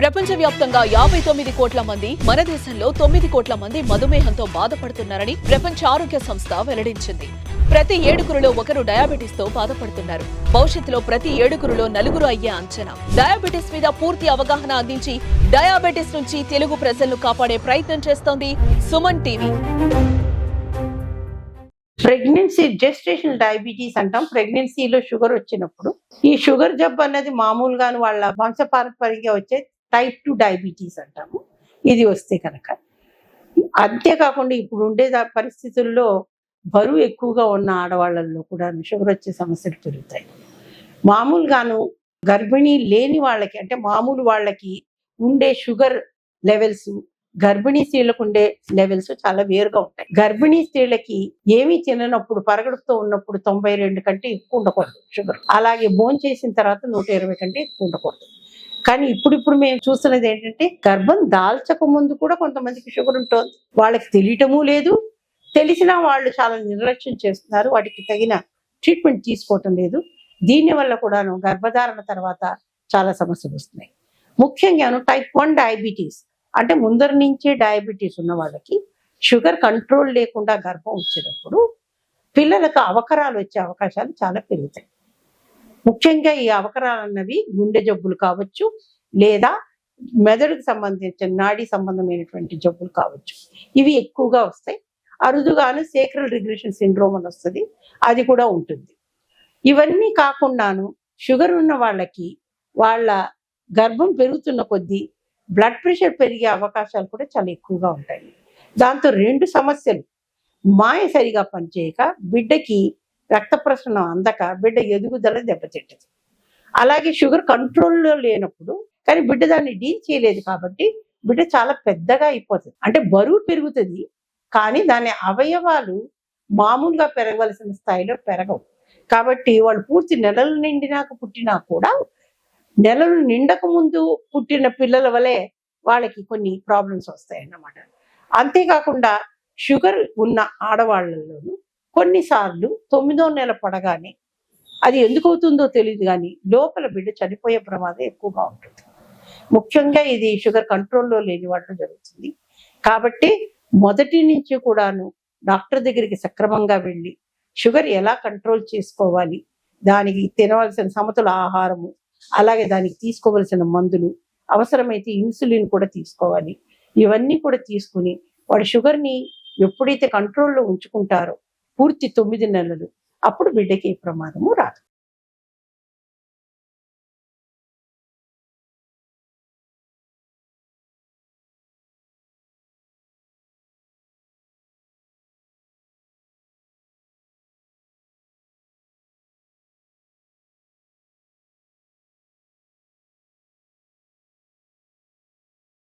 ప్రపంచవ్యాప్తంగా యాభై తొమ్మిది కోట్ల మంది మన దేశంలో తొమ్మిది కోట్ల మంది మధుమేహంతో బాధపడుతున్నారని ప్రపంచ ఆరోగ్య సంస్థ వెల్లడించింది. ప్రతి ఏడుగురులో ఒకరు డయాబెటీస్తో బాధపడుతున్నారు. భవిష్యత్తులో ప్రతి ఏడుగురులో నలుగురు అయ్యే అంచనా. డయాబెటీస్ మీద పూర్తి అవగాహన అందించి డయాబెటీస్ నుంచి తెలుగు ప్రజలను కాపాడే ప్రయత్నం చేస్తోంది Suman TV. Pregnancy gestation diabetes అంటాం. ప్రెగ్నెన్సీలో షుగర్ వచ్చినప్పుడు ఈ షుగర్ జబ్బు అన్నది మామూలుగా వాళ్ళ వంశపారంపర్యంగా వచ్చే టైప్ టూ డయాబెటీస్ అంటాము. ఇది వస్తే కనుక. అంతేకాకుండా ఇప్పుడు ఉండే పరిస్థితుల్లో బరువు ఎక్కువగా ఉన్న ఆడవాళ్ళల్లో కూడా షుగర్ వచ్చే సమస్యలు పెరుగుతాయి. మామూలుగాను గర్భిణీ లేని వాళ్ళకి అంటే మామూలు వాళ్ళకి ఉండే షుగర్ లెవెల్స్ గర్భిణీ స్త్రీలకు ఉండే లెవెల్స్ చాలా వేరుగా ఉంటాయి. గర్భిణీ స్త్రీలకి ఏమీ తిననప్పుడు పరగడుపుతో ఉన్నప్పుడు తొంభై రెండు కంటే ఎక్కువ ఉండకూడదు షుగర్. అలాగే బోన్ చేసిన తర్వాత నూట ఇరవై కంటే ఎక్కువ ఉండకూడదు. కానీ ఇప్పుడు ఇప్పుడు మేము చూస్తున్నది ఏంటంటే గర్భం దాల్చక ముందు కూడా కొంతమందికి షుగర్ ఉంటుంది. వాళ్ళకి తెలియటము లేదు. తెలిసినా వాళ్ళు చాలా నిర్లక్ష్యం చేస్తున్నారు. వాటికి తగిన ట్రీట్మెంట్ తీసుకోవటం లేదు. దీని వల్ల కూడాను గర్భధారణ తర్వాత చాలా సమస్యలు వస్తున్నాయి. ముఖ్యంగాను టైప్ వన్ డయాబెటీస్ అంటే ముందర నుంచే డయాబెటీస్ ఉన్న వాళ్ళకి షుగర్ కంట్రోల్ లేకుండా గర్భం వచ్చేటప్పుడు పిల్లలకు అవకరాలు వచ్చే అవకాశాలు చాలా పెరుగుతాయి. ముఖ్యంగా ఈ అవకరాలు అన్నవి గుండె జబ్బులు కావచ్చు లేదా మెదడుకు సంబంధించిన నాడీ సంబంధమైనటువంటి జబ్బులు కావచ్చు. ఇవి ఎక్కువగా వస్తాయి. అరుదుగాను సేక్రల్ రిగ్రెషన్ సిండ్రోమ్ అని వస్తుంది. అది కూడా ఉంటుంది. ఇవన్నీ కాకుండాను షుగర్ ఉన్న వాళ్ళకి వాళ్ళ గర్భం పెరుగుతున్న కొద్దీ బ్లడ్ ప్రెషర్ పెరిగే అవకాశాలు కూడా చాలా ఎక్కువగా ఉంటాయి. దాంతో రెండు సమస్యలు. మాయ సరిగా పనిచేయక బిడ్డకి రక్త ప్రసరణ అందక బిడ్డ ఎదుగుదల దెబ్బతింటది. అలాగే షుగర్ కంట్రోల్లో లేనప్పుడు కానీ బిడ్డ దాన్ని డీల్ చేయలేదు కాబట్టి బిడ్డ చాలా పెద్దగా అయిపోతుంది. అంటే బరువు పెరుగుతుంది కానీ దాని అవయవాలు మామూలుగా పెరగవలసిన స్థాయిలో పెరగవు. కాబట్టి వాళ్ళు పూర్తి నెలలు నిండినాక పుట్టినా కూడా నెలలు నిండక ముందు పుట్టిన పిల్లల వలె వాళ్ళకి కొన్ని ప్రాబ్లమ్స్ వస్తాయి అన్నమాట అంతేకాకుండా షుగర్ ఉన్న ఆడవాళ్ళలోనూ కొన్నిసార్లు తొమ్మిదో నెల పడగానే అది ఎందుకు అవుతుందో తెలియదు కానీ లోపల బిడ్డ చనిపోయే ప్రమాదం ఎక్కువగా ఉంటుంది. ముఖ్యంగా ఇది షుగర్ కంట్రోల్లో లేని వాళ్ళు జరుగుతుంది. కాబట్టి మొదటి నుంచి కూడాను డాక్టర్ దగ్గరికి సక్రమంగా వెళ్ళి షుగర్ ఎలా కంట్రోల్ చేసుకోవాలి దానికి తినవలసిన సమతుల ఆహారము అలాగే దానికి తీసుకోవలసిన మందులు అవసరమైతే ఇన్సులిన్ కూడా తీసుకోవాలి. ఇవన్నీ కూడా తీసుకుని వాడు షుగర్ని ఎప్పుడైతే కంట్రోల్లో ఉంచుకుంటారో పూర్తి తొమ్మిది నెలలు. అప్పుడు బిడ్డకి ఏ ప్రమాదము రా